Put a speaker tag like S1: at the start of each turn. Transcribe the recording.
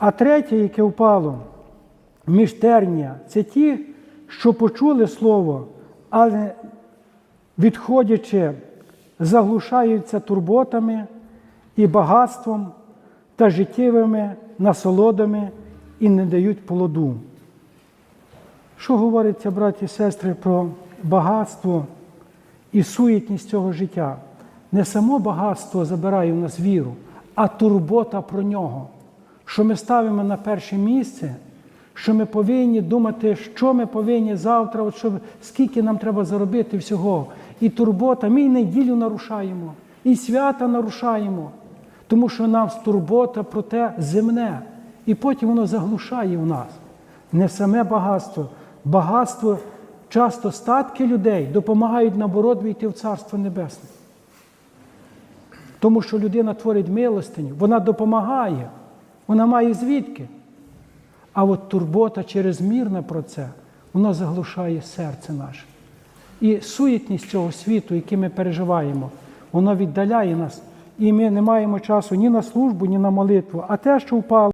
S1: А третє, яке впало, міжтернія, це ті, що почули слово, але відходячи, заглушаються турботами і багатством та життєвими насолодами і не дають плоду. Що говориться, браті і сестри, про багатство і суєтність цього життя? Не само багатство забирає в нас віру, а турбота про нього. Що ми ставимо на перше місце, що ми повинні думати, що ми повинні завтра, от щоб, скільки нам треба заробити всього. І турбота, ми і неділю нарушаємо, і свята нарушаємо, тому що нам турбота про те земне. І потім воно заглушає в нас. Не саме багатство. Багатство, часто статки людей допомагають наоборот війти в Царство Небесне. Тому що людина творить милостиню, вона допомагає, вона має звідки. А от турбота черезмірна про це, воно заглушає серце наше. І суєтність цього світу, який ми переживаємо, воно віддаляє нас. І ми не маємо часу ні на службу, ні на молитву. А те, що впало.